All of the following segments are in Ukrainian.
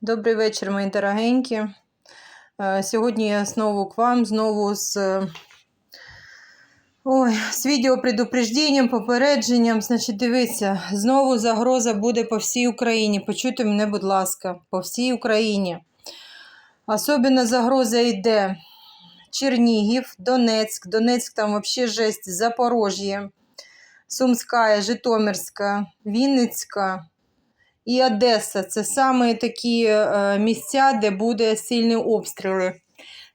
Добрий вечір, мої дорогенькі. Е, Сьогодні я знову к вам, знову з, е, ой, з відео предупрежденням, попередженням. Значить, дивіться, знову загроза буде по всій Україні. Почуйте мене, будь ласка, по всій Україні. Особливо загроза йде Чернігів, Донецьк, Донецьк там взагалі жесть, Запорожжя, Сумська, Житомирська, Вінницька і Одеса. Це саме такі е, місця, де буде сильні обстріли.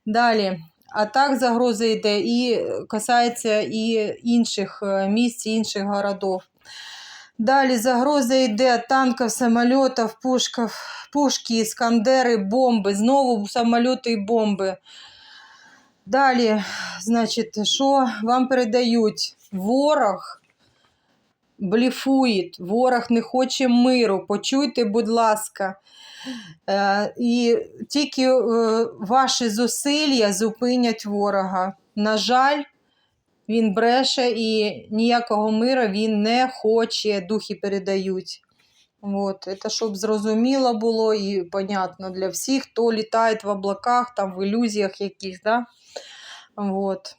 Далі. А так загроза йде і касається і інших е, місць, інших городів. Далі загроза йде танків, самольотів, пушків, пушки, іскандери, бомби. Знову самольоти і бомби. Далі, значить, що вам передають? Ворог бліфує, ворог не хоче миру. Почуйте, будь ласка. Е, і тільки е, ваші зусилля зупинять ворога. На жаль, він бреше і ніякого миру він не хоче, духи передають. Вот. Это щоб зрозуміло було і понятно для всіх, хто літає в облаках, там в ілюзіях якихось, да? Вот.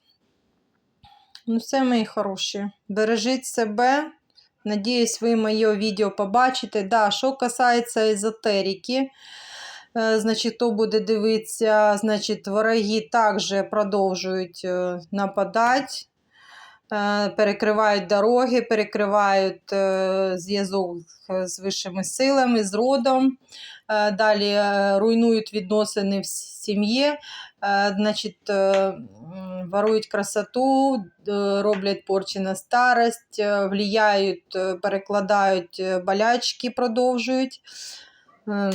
Ну, все, мої хороші. Бережіть себе. Надіюсь, ви моє відео побачите. Да, що касається езотерики, е, значить, хто буде дивитися, значить, вороги також продовжують е, нападати, перекривають дороги, перекривають е, зв'язок з вищими силами, з родом. Е, Далі е, руйнують відносини в сім'ї, е, значить, е, ворують красоту, е, роблять порчі на старость, е, влияють, е, перекладають е, болячки, продовжують. Е,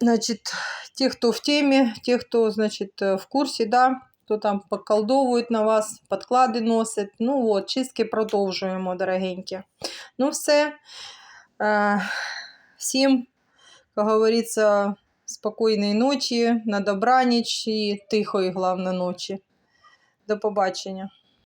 Значить, ті, хто в темі, ті, хто значить, е, в курсі, да, хто там поколдовують на вас, підклади носять. Ну от, чистки продовжуємо, дорогенькі. Ну все. Е, Всім, як говориться, спокійної ночі, на добраніч і тихої, головне, ночі. До побачення.